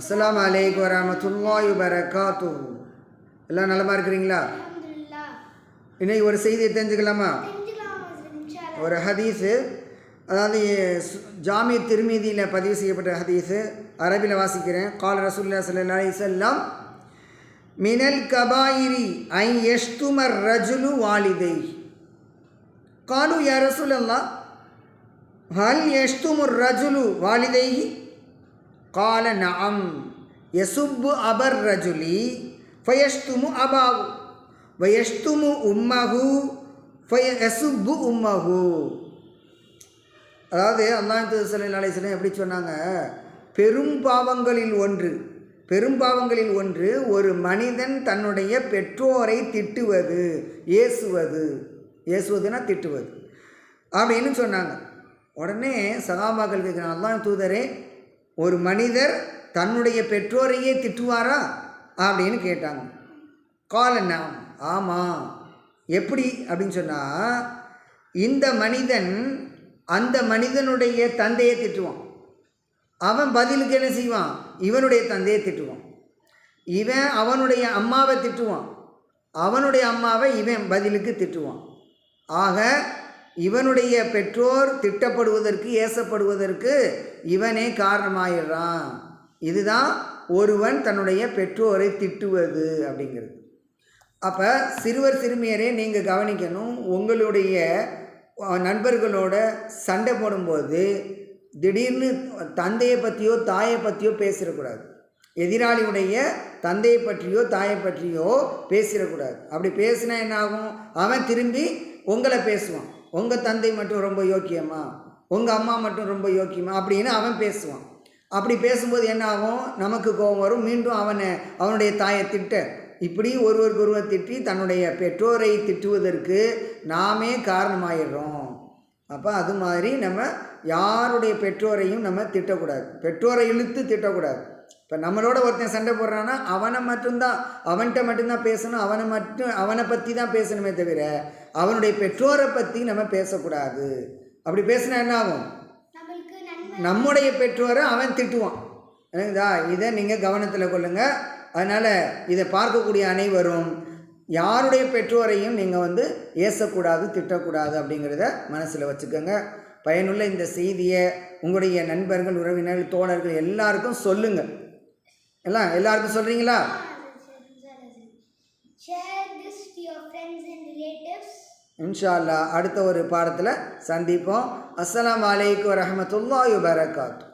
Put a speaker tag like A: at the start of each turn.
A: அஸ்ஸலாமு அலைக்கும் வரமத்துல்லாஹி வரகாத்து எல்லாம் நலமா இருக்கிறீங்களா? இன்னைக்கு ஒரு செய்தியை தெரிஞ்சுக்கலாமா? ஒரு ஹதீஸு அதாவது ஜாமி திருமீதியில் பதிவு செய்யப்பட்ட ஹதீஸு அரபியில் வாசிக்கிறேன். கால் ரசூல்லா ஸல்லல்லாஹு அலைஹி வஸல்லம் மினல் கபாயிரி ஐ யஷ்துமர் ரஜுலு வாலிதை காலு யா ரசூலல்லா ஹல் யஷ்துமுர் ரஜுலு வாலிதைஹி? கால நஅம். யசுப்பு அபர் ரஜுலி ஃபயஷ்துமு அபாவு. வயஷ்துமு உம்மஹு ஃபயசுப்பு உம்மஹு. அதாவது அல்லாஹ் சல்லா அலிஸ்லாம் எப்படி சொன்னாங்க? பெரும் பாவங்களில் ஒன்று பெரும் பாவங்களில் ஒன்று ஒரு மனிதன் தன்னுடைய பெற்றோரை திட்டுவது ஏசுவது. ஏசுவதுன்னா திட்டுவது. அப்படின்னு சொன்னாங்க. உடனே சகாபாக்கள் கேட்குறாங்க அல்லாஹ் தூதரே ஒரு மனிதர் தன்னுடைய பெற்றோரையே திட்டுவாரா? அப்படின்னு கேட்டாங்க. காலண்ணா ஆமாம் எப்படி? அப்படின்னு சொன்னால் இந்த மனிதன் அந்த மனிதனுடைய தந்தையை திட்டுவான். அவன் பதிலுக்கு என்ன செய்வான்? இவனுடைய தந்தையை திட்டுவான். இவன் அவனுடைய அம்மாவை திட்டுவான். அவனுடைய அம்மாவை இவன் பதிலுக்கு திட்டுவான். ஆக இவனுடைய பெற்றோர் திட்டப்படுவதற்கு ஏசப்படுவதற்கு இவனே காரணமாயிடுறான். இதுதான் ஒருவன் தன்னுடைய பெற்றோரை திட்டுவது அப்படிங்கிறது. அப்போ சிறுவர் சிறுமியரே நீங்கள் கவனிக்கணும் உங்களுடைய நண்பர்களோட சண்டை போடும்போது திடீர்னு தந்தையை பற்றியோ தாயை பற்றியோ பேசிடக்கூடாது. எதிராளியுடைய தந்தையை பற்றியோ தாயை பற்றியோ பேசிடக்கூடாது. அப்படி பேசினா என்னாகும்? அவன் திரும்பி உங்களை பேசுவான். உங்கள் தந்தை மட்டும் ரொம்ப யோக்கியமா? உங்கள் அம்மா மட்டும் ரொம்ப யோக்கியமா? அப்படின்னு அவன் பேசுவான். அப்படி பேசும்போது என்ன ஆகும்? நமக்கு கோபம் வரும். மீண்டும் அவனை அவனுடைய தாயை திட்ட இப்படி ஒருவருக்கு ஒருவர் திட்டி தன்னுடைய பெற்றோரை திட்டுவதற்கு நாமே காரணமாயிடுறோம். அப்போ அது மாதிரி நம்ம யாருடைய பெற்றோரையும் நம்ம திட்டக்கூடாது. பெற்றோரை இழுத்து திட்டக்கூடாது. இப்போ நம்மளோட ஒருத்தன் சண்டை போடுறான்னா அவனை மட்டும்தான் அவன்கிட்ட மட்டும்தான் பேசணும் அவனை மட்டும் அவனை பற்றி தான் பேசணுமே தவிர அவனுடைய பெற்றோரை பற்றி நம்ம பேசக்கூடாது. அப்படி பேசினா என்ன ஆகும்? நம்முடைய பெற்றோரை அவன் திட்டுவான். சரிங்களா இதை நீங்கள் கவனத்தில் கொள்ளுங்கள் அதனால் இதை பார்க்கக்கூடிய அனைவரும் யாருடைய பெற்றோரையும் நீங்கள் வந்து ஏசக்கூடாது திட்டக்கூடாது அப்படிங்கிறத மனசில் வச்சுக்கோங்க. பயனுள்ள இந்த செய்தியை உங்களுடைய நண்பர்கள் உறவினர்கள் தோழர்கள் எல்லாருக்கும் சொல்லுங்கள் எல்லாம் எல்லாருக்கும் சொல்கிறீங்களா இன்ஷா அல்லாஹ் அடுத்த ஒரு பாடத்தில் சந்திப்போம். அஸ்ஸலாமு அலைக்கும் வரஹ்மத்துல்லாஹி வபரகாத்து.